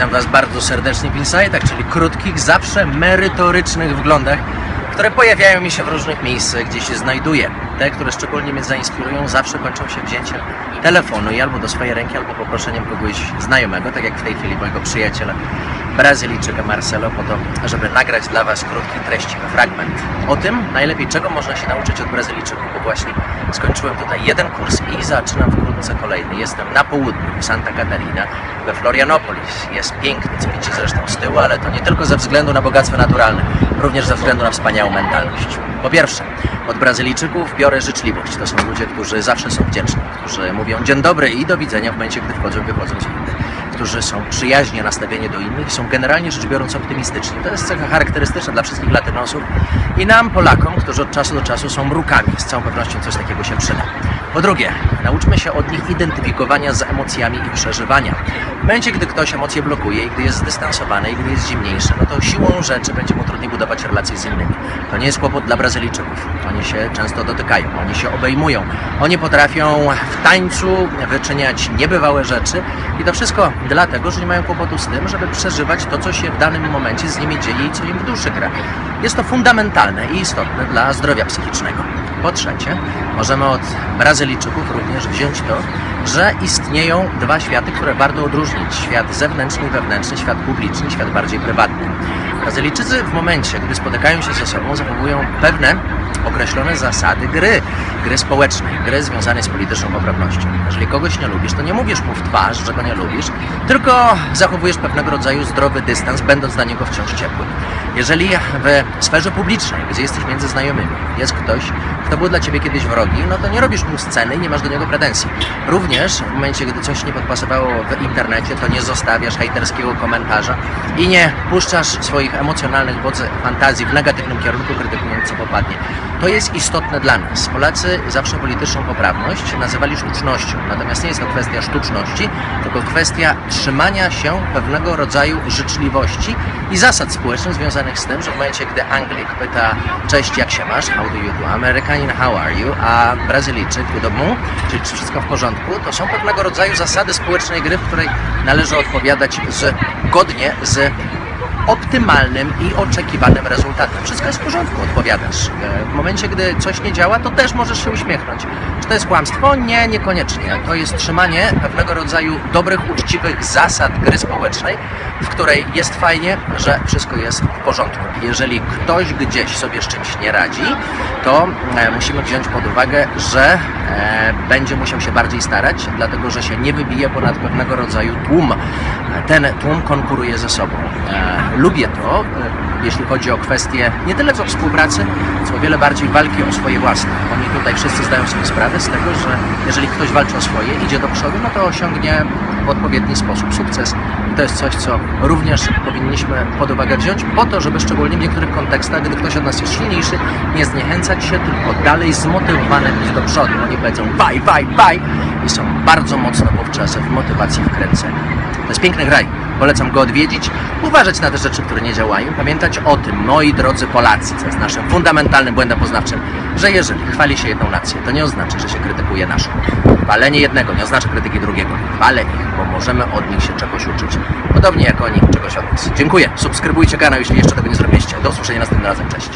Witam Was bardzo serdecznie w Insightach, czyli krótkich, zawsze merytorycznych wglądach, które pojawiają mi się w różnych miejscach, gdzie się znajduję. Te, które szczególnie mnie zainspirują, zawsze kończą się wzięciem telefonu i albo do swojej ręki, albo poproszeniem kogoś znajomego, tak jak w tej chwili mojego przyjaciela Brazylijczyka Marcelo, po to, żeby nagrać dla Was krótki, treściwy fragment o tym, najlepiej czego można się nauczyć od Brazylijczyków, bo właśnie skończyłem tutaj jeden kurs i zaczynam kolejny. Jestem na południu, Santa Catarina, we Florianopolis. Jest piękny, co widzicie zresztą z tyłu, ale to nie tylko ze względu na bogactwo naturalne, również ze względu na wspaniałą mentalność. Po pierwsze, od Brazylijczyków biorę życzliwość. To są ludzie, którzy zawsze są wdzięczni, którzy mówią dzień dobry i do widzenia w momencie, gdy wchodzą, wychodzą z windy którzy są przyjaźnie nastawieni do innych są generalnie rzecz biorąc optymistyczni. To jest cecha charakterystyczna dla wszystkich latynosów i nam, Polakom, którzy od czasu do czasu są mrukami. Z całą pewnością coś takiego się przyda. Po drugie, nauczmy się od nich identyfikowania z emocjami i przeżywania. W momencie, gdy ktoś emocje blokuje i gdy jest zdystansowany i gdy jest zimniejszy, no to siłą rzeczy będzie mu trudniej budować relacje z innymi. To nie jest kłopot dla Brazylijczyków. Oni się często dotykają, oni się obejmują, oni potrafią w tańcu wyczyniać niebywałe rzeczy i to wszystko dlatego, że nie mają kłopotu z tym, żeby przeżywać to, co się w danym momencie z nimi dzieje i co im w duszy gra. Jest to fundamentalne i istotne dla zdrowia psychicznego. Po trzecie, możemy od Brazylijczyków również wziąć to, że istnieją dwa światy, które warto odróżnić. Świat zewnętrzny i wewnętrzny, świat publiczny, świat bardziej prywatny. Brazylijczycy w momencie, gdy spotykają się ze sobą, zachowują pewne określone zasady gry, gry społecznej, gry związanej z polityczną poprawnością. Jeżeli kogoś nie lubisz, to nie mówisz mu w twarz, że go nie lubisz, tylko zachowujesz pewnego rodzaju zdrowy dystans, będąc dla niego wciąż ciepły. Jeżeli w sferze publicznej, gdzie jesteś między znajomymi, jest ktoś, kto był dla ciebie kiedyś wrogi, no to nie robisz mu sceny i nie masz do niego pretensji. Również w momencie, gdy coś nie podpasowało w internecie, to nie zostawiasz hejterskiego komentarza i nie puszczasz swoich emocjonalnych wodze fantazji w negatywnym kierunku, krytykując co popadnie. To jest istotne dla nas. Polacy zawsze polityczną poprawność nazywali sztucznością, natomiast nie jest to kwestia sztuczności, tylko kwestia trzymania się pewnego rodzaju życzliwości i zasad społecznych związanych z tym, że w momencie, gdy Anglik pyta cześć, jak się masz, how do you do, Amerykanin, how are you, a Brazylijczyk do mu, czyli czy wszystko w porządku, to są pewnego rodzaju zasady społecznej gry, w której należy odpowiadać zgodnie z optymalnym i oczekiwanym rezultatem. Wszystko jest w porządku, odpowiadasz. E, W momencie, gdy coś nie działa, to też możesz się uśmiechnąć. Czy to jest kłamstwo? Nie, niekoniecznie. To jest trzymanie pewnego rodzaju dobrych, uczciwych zasad gry społecznej, w której jest fajnie, że wszystko jest w porządku. Jeżeli ktoś gdzieś sobie z czymś nie radzi, to e, musimy wziąć pod uwagę, że e, będzie musiał się bardziej starać, dlatego że się nie wybije ponad pewnego rodzaju tłum. Ten tłum konkuruje ze sobą. Lubię to, e, jeśli chodzi o kwestie nie tyle co współpracy, co o wiele bardziej walki o swoje własne. Oni tutaj wszyscy zdają sobie sprawę z tego, że jeżeli ktoś walczy o swoje, idzie do przodu, no to osiągnie w odpowiedni sposób sukces. I to jest coś, co również powinniśmy pod uwagę wziąć, po to, żeby szczególnie w niektórych kontekstach, gdy ktoś od nas jest silniejszy, nie zniechęcać się, tylko dalej zmotywowany iść do przodu. Oni powiedzą baj, baj, baj i są bardzo mocno wówczas w motywacji wkręceni. To jest piękny kraj. Polecam go odwiedzić, uważać na te rzeczy, które nie działają. Pamiętać o tym, moi drodzy Polacy, co jest naszym fundamentalnym błędem poznawczym, że jeżeli chwali się jedną nację, to nie oznacza, że się krytykuje naszą. Chwalenie jednego nie oznacza krytyki drugiego. Chwalę ich, bo możemy od nich się czegoś uczyć. Podobnie jak oni czegoś od nas. Dziękuję. Subskrybujcie kanał, jeśli jeszcze tego nie zrobiliście. Do usłyszenia następnym razem. Cześć.